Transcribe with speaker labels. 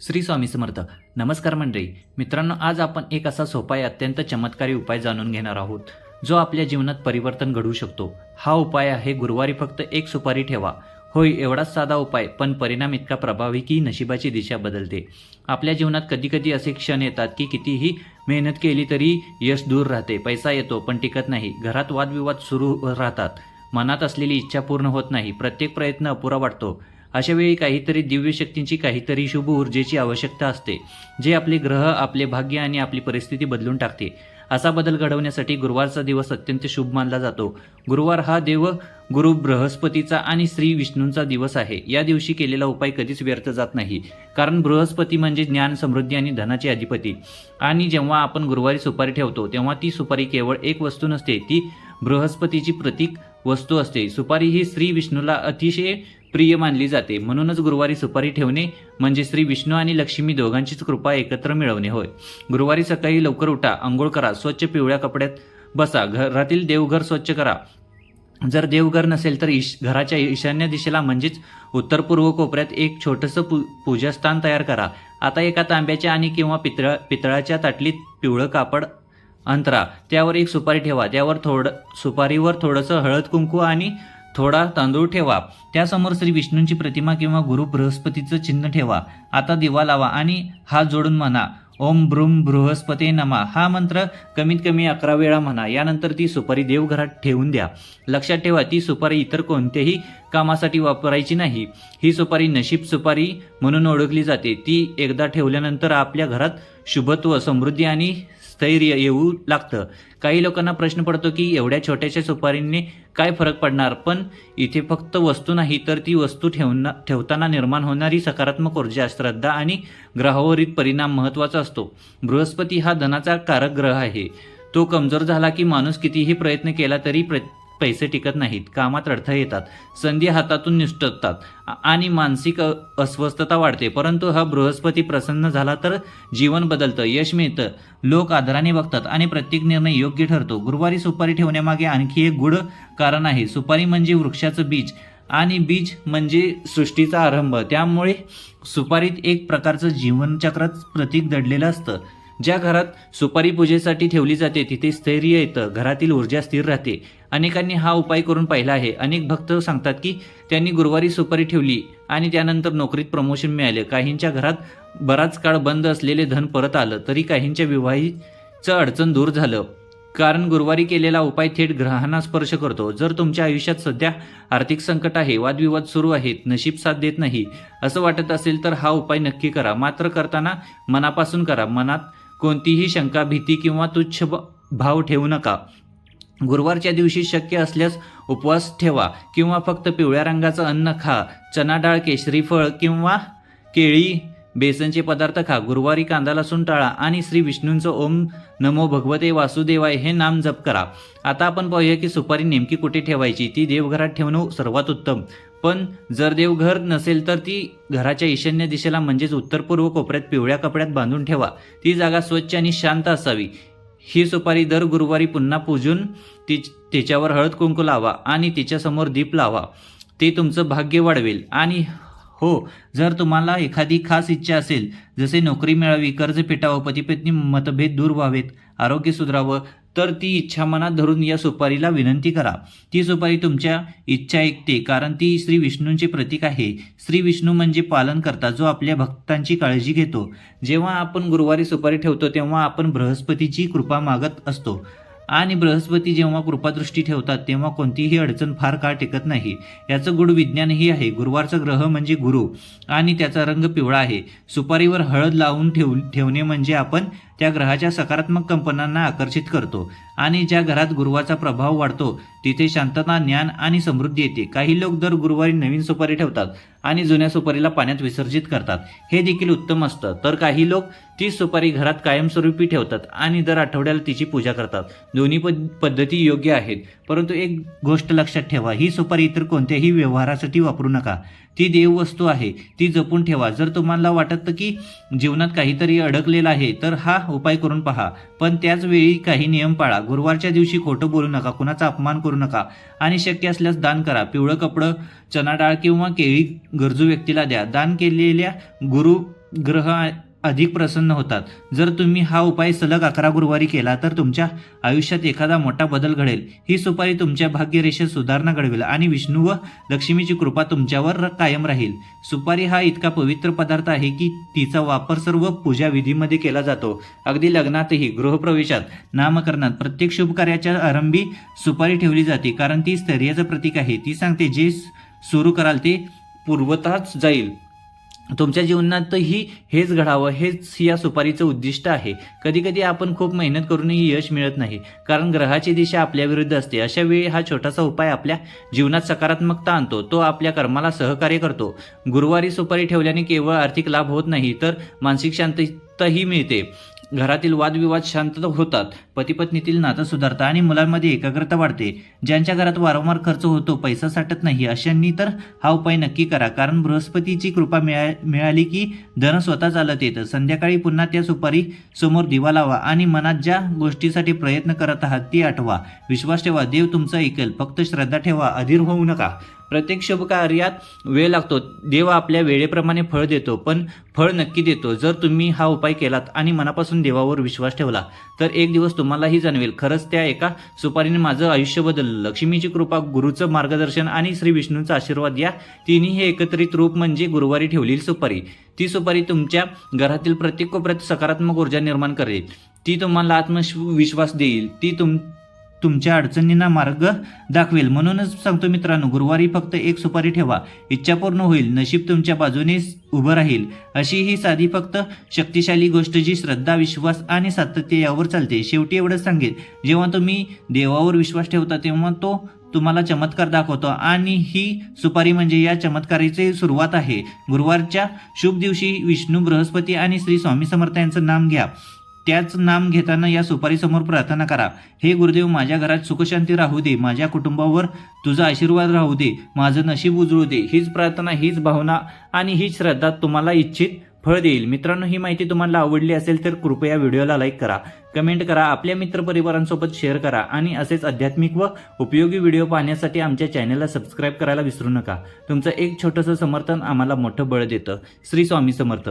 Speaker 1: श्री स्वामी समर्थ. नमस्कार मंडळी. मित्रांनो आज आपण एक असा सोपा आहे अत्यंत चमत्कारी उपाय जाणून घेणार आहोत जो आपल्या जीवनात परिवर्तन घडवू शकतो. हा उपाय आहे गुरुवारी फक्त एक सुपारी ठेवा. होय एवढाच साधा उपाय पण परिणाम इतका प्रभावी की नशिबाची दिशा बदलते. आपल्या जीवनात कधीकधी असे क्षण येतात की कितीही मेहनत केली तरी यश दूर राहते पैसा येतो पण टिकत नाही. घरात वादविवाद सुरू राहतात. मनात असलेली इच्छा पूर्ण होत नाही. प्रत्येक प्रयत्न अपुरा वाटतो. अशा वेळी काहीतरी दिव्य शक्तींची काहीतरी शुभ ऊर्जेची आवश्यकता असते जे आपले ग्रह आपले भाग्य आणि आपली परिस्थिती बदलून टाकते. असा बदल घडवण्यासाठी गुरुवारचा दिवस अत्यंत शुभ मानला जातो. गुरुवार हा देव गुरु बृहस्पतीचा आणि श्री विष्णूंचा दिवस आहे. या दिवशी केलेला उपाय कधीच व्यर्थ जात नाही कारण बृहस्पती म्हणजे ज्ञान समृद्धी आणि धनाचे अधिपती. आणि जेव्हा आपण गुरुवारी सुपारी ठेवतो तेव्हा ती सुपारी केवळ एक वस्तू नसते ती बृहस्पतीची प्रतीक वस्तू असते. सुपारी ही श्री विष्णूला अतिशय प्रिय मानली जाते. म्हणूनच गुरुवारी सुपारी ठेवणे म्हणजे श्री विष्णू आणि लक्ष्मी दोघांचीच कृपा एकत्र मिळवणे होय. गुरुवारी सकाळी लवकर उठा आंघोळ करा स्वच्छ पिवळ्या कपड्यात बसा घरातील देवघर स्वच्छ करा. जर देवघर नसेल तर ईश घराच्या ईशान्य दिशेला म्हणजेच उत्तर पूर्व कोपऱ्यात एक छोटंसं पू पूजास्थान तयार करा. आता एका तांब्याच्या आणि किंवा पितळ पितळाच्या ताटलीत पिवळं कापड अंतरा. त्यावर एक सुपारी ठेवा. त्यावर थोडं सुपारीवर थोडंसं हळद कुंकू आणि थोडा तांदूळ ठेवा. त्यासमोर श्री विष्णूंची प्रतिमा किंवा गुरु बृहस्पतीचं चिन्ह ठेवा. आता दिवा लावा आणि हात जोडून म्हणा ओम ब्रूम बृहस्पते नमा. हा मंत्र कमीत कमी अकरा वेळा म्हणा. यानंतर ती सुपारी देवघरात ठेवून द्या. लक्षात ठेवा ती सुपारी इतर कोणत्याही कामासाठी वापरायची नाही. ही सुपारी नशीब सुपारी म्हणून ओळखली जाते. ती एकदा ठेवल्यानंतर आपल्या घरात शुभत्व समृद्धी आणि स्थैर्य येऊ लागतं. काही लोकांना प्रश्न पडतो की एवढ्या छोट्याशा सुपारीने काय फरक पडणार? पण इथे फक्त वस्तू नाही तर ती वस्तू ठेवना ठेवताना निर्माण होणारी सकारात्मक ऊर्जा श्रद्धा आणि ग्रहावरील परिणाम महत्त्वाचा असतो. बृहस्पती हा धनाचा कारक ग्रह आहे. तो कमजोर झाला की माणूस कितीही प्रयत्न केला तरी प्र पैसे टिकत नाहीत कामात अडथळे येतात संधी हातातून निष्ठतात आणि मानसिक अस्वस्थता वाढते. परंतु हा बृहस्पती प्रसन्न झाला तर जीवन बदलतं यश मिळतं. लोक आदराने बघतात आणि प्रत्येक निर्णय योग्य ठरतो. गुरुवारी सुपारी ठेवण्यामागे आणखी एक गुढ कारण आहे. सुपारी म्हणजे वृक्षाचं बीज आणि बीज म्हणजे सृष्टीचा आरंभ. त्यामुळे सुपारीत एक प्रकारचं जीवनचक्रच प्रतीक दडलेलं असतं. ज्या घरात सुपारी पूजेसाठी ठेवली जाते तिथे स्थैर्य येतं घरातील ऊर्जा स्थिर राहते. अनेकांनी हा उपाय करून पाहिला आहे. अनेक भक्त सांगतात की त्यांनी गुरुवारी सुपारी ठेवली आणि त्यानंतर नोकरीत प्रमोशन मिळाले. काहींच्या घरात बराच काळ बंद असलेले धन परत आलं तरी काहींच्या विवाहीचं अडचण दूर झालं. कारण गुरुवारी केलेला उपाय थेट ग्रहांना स्पर्श करतो. जर तुमच्या आयुष्यात सध्या आर्थिक संकट आहे वादविवाद सुरू आहेत नशीब साथ देत नाही असं वाटत असेल तर हा उपाय नक्की करा. मात्र करताना मनापासून करा. मनात कोणतीही शंका भीती किंवा तुच्छ ब- भाव ठेवू नका. गुरुवारच्या दिवशी शक्य असल्यास उपवास ठेवा किंवा फक्त पिवळ्या रंगाचं अन्न खा चना डाळ केशरी फळ किंवा केळी बेसनचे पदार्थ खा. गुरुवारी कांदा लसूण टाळा आणि श्री विष्णूंचं ओम नमो भगवते वासुदेवाय हे नाम जप करा. आता आपण पाहूया की सुपारी नेमकी कुठे ठेवायची? ती देवघरात ठेवणं सर्वात उत्तम. पण जर देवघर नसेल तर ती घराच्या ईशान्य दिशेला म्हणजेच उत्तर पूर्व कोपऱ्यात पिवळ्या कपड्यात बांधून ठेवा. ती जागा स्वच्छ आणि शांत असावी. ही सुपारी दर गुरुवारी पुन्हा पूजून ती तिच्यावर हळद कुंकू लावा आणि तिच्यासमोर दीप लावा. ते तुमचं भाग्य वाढवेल. आणि हो जर तुम्हाला एखादी खास इच्छा असेल जसे नोकरी मिळावी कर्ज पेटावं पतीपत्नी मतभेद दूर व्हावेत आरोग्य सुधारावं तर ती इच्छा मनात धरून या सुपारीला विनंती करा. ती सुपारी तुमच्या इच्छा ऐकते कारण ती श्री विष्णूंचे प्रतीक आहे. श्री विष्णू म्हणजे पालन करता जो आपल्या भक्तांची काळजी घेतो. जेव्हा आपण गुरुवारी सुपारी ठेवतो तेव्हा आपण बृहस्पतीची कृपा मागत असतो. आणि बृहस्पती जेव्हा कृपादृष्टी ठेवतात तेव्हा कोणतीही अडचण फार काळ टिकत नाही. याचं गुढ विज्ञानही आहे. गुरुवारचा ग्रह म्हणजे गुरु आणि त्याचा रंग पिवळा आहे. सुपारीवर हळद लावून ठेव ठेवणे म्हणजे आपण त्या ग्रहाच्या सकारात्मक कंपनांना आकर्षित करतो आणि ज्या घरात गुरुवाचा प्रभाव वाढतो तिथे शांतता ज्ञान आणि समृद्धी येते. काही लोक दर गुरुवारी नवीन सुपारी ठेवतात आणि जुन्या सुपारीला पाण्यात विसर्जित करतात. हे देखील उत्तम असतं. तर काही लोक तीच सुपारी घरात कायमस्वरूपी ठेवतात आणि दर आठवड्याला तिची पूजा करतात. दोन्ही पद्धती योग्य आहेत. परंतु एक गोष्ट लक्षात ठेवा ही सुपारी इतर कोणत्याही व्यवहारासाठी वापरू नका. ती देववस्तू आहे ती जपून ठेवा. जर तुम्हाला वाटतं की जीवनात काहीतरी अडकलेलं आहे तर हा उपाय करून पहा. पण त्याच वेळी काही नियम पाळा. गुरुवारच्या दिवशी खोटं बोलू नका कुणाचा अपमान करू नका. आणि शक्य असल्यास दान करा. पिवळं कपडं चना डाळ किंवा केळी गरजू व्यक्तीला द्या. दान केलेल्या गुरु ग्रह अधिक प्रसन्न होतात. जर तुम्ही हा उपाय सलग अकरा गुरुवारी केला तर तुमच्या आयुष्यात एखादा मोठा बदल घडेल. ही सुपारी तुमच्या भाग्यरेषेत सुधारणा घडवेल आणि विष्णू व लक्ष्मीची कृपा तुमच्यावर कायम राहील. सुपारी हा इतका पवित्र पदार्थ आहे की तिचा वापर सर्व पूजा विधीमध्ये केला जातो. अगदी लग्नातही गृहप्रवेशात नामकरणात प्रत्येक शुभ कार्याच्या आरंभी सुपारी ठेवली जाते कारण ती स्थैर्याचं प्रतीक आहे. ती सांगते जे सुरू कराल ते पूर्वतःच जाईल. तुमच्या जीवनातही हेच घडावं हेच या सुपारीचं उद्दिष्ट आहे. कधी कधी आपण खूप मेहनत करूनही यश मिळत नाही. कारण ग्रहाची दिशा आपल्या विरुद्ध असते. अशा वेळी हा छोटासा उपाय आपल्या जीवनात सकारात्मकता आणतो. तो आपल्या कर्माला सहकार्य करतो. गुरुवारी सुपारी ठेवल्याने केवळ आर्थिक लाभ होत नाही तर मानसिक शांतताही मिळते. घरातील वादविवाद शांत होतात. पतीपत्नीतील नातं सुधारतं आणि मुलांमध्ये एकाग्रता वाढते. ज्यांच्या घरात वारंवार खर्च होतो पैसा साठत नाही अशांनी तर हा उपाय नक्की करा. कारण बृहस्पतीची कृपा मिळा मिळाली की धन स्वतः चालत येतं संध्याकाळी पुन्हा त्या सुपारी समोर दिवा लावा आणि मनात ज्या गोष्टीसाठी प्रयत्न करत आहात ती आठवा. विश्वास ठेवा देव तुमचा ऐकेल. फक्त श्रद्धा ठेवा अधीर होऊ नका. प्रत्येक शुभकार्यात वेळ लागतो. देव आपल्या वेळेप्रमाणे फळ देतो पण फळ नक्की देतो. जर तुम्ही हा उपाय केलात आणि मनापासून देवावर विश्वास ठेवला तर एक दिवस तुम्हालाही जाणवेल. खरंच त्या एका सुपारीने माझं आयुष्य बदललं. लक्ष्मीची कृपा गुरुचं मार्गदर्शन आणि श्री विष्णूंचा आशीर्वाद या तिन्ही हे एकत्रित रूप म्हणजे गुरुवारी ठेवलेली सुपारी. ती सुपारी तुमच्या घरातील प्रत्येक कोपऱ्यात सकारात्मक ऊर्जा निर्माण करेल. ती तुम्हाला आत्मविश्वास देईल. ती तुम तुमच्या अडचणींना मार्ग दाखवेल. म्हणूनच सांगतो मित्रांनो गुरुवारी फक्त एक सुपारी ठेवा. इच्छा पूर्ण होईल. नशीब तुमच्या बाजूने उभं राहील. अशी ही साधी फक्त शक्तिशाली गोष्ट जी श्रद्धा विश्वास आणि सातत्य यावर चालते. शेवटी एवढंच सांगेल. जेव्हा तुम्ही देवावर विश्वास ठेवता तेव्हा तो तुम्हाला चमत्कार दाखवतो. आणि ही सुपारी म्हणजे या चमत्कारीची सुरुवात आहे. गुरुवारच्या शुभ दिवशी विष्णू बृहस्पती आणि श्री स्वामी समर्थ यांचं नाम घ्या. त्याच नाम घेताना या सुपारीसमोर प्रार्थना करा. हे गुरुदेव माझ्या घरात सुखशांती राहू दे. माझ्या कुटुंबावर तुझा आशीर्वाद राहू दे. माझं नशीब उजळू दे. हीच प्रार्थना हीच भावना आणि हीच श्रद्धा तुम्हाला इच्छित फळ देईल. मित्रांनो ही माहिती तुम्हाला आवडली असेल तर कृपया व्हिडिओला लाईक करा. कमेंट करा. आपल्या मित्रपरिवारांसोबत शेअर करा आणि असेच आध्यात्मिक व उपयोगी व्हिडिओ पाहण्यासाठी आमच्या चॅनलला सबस्क्राईब करायला विसरू नका. तुमचं एक छोटंसं समर्थन आम्हाला मोठं बळ देतं. श्री स्वामी समर्थ.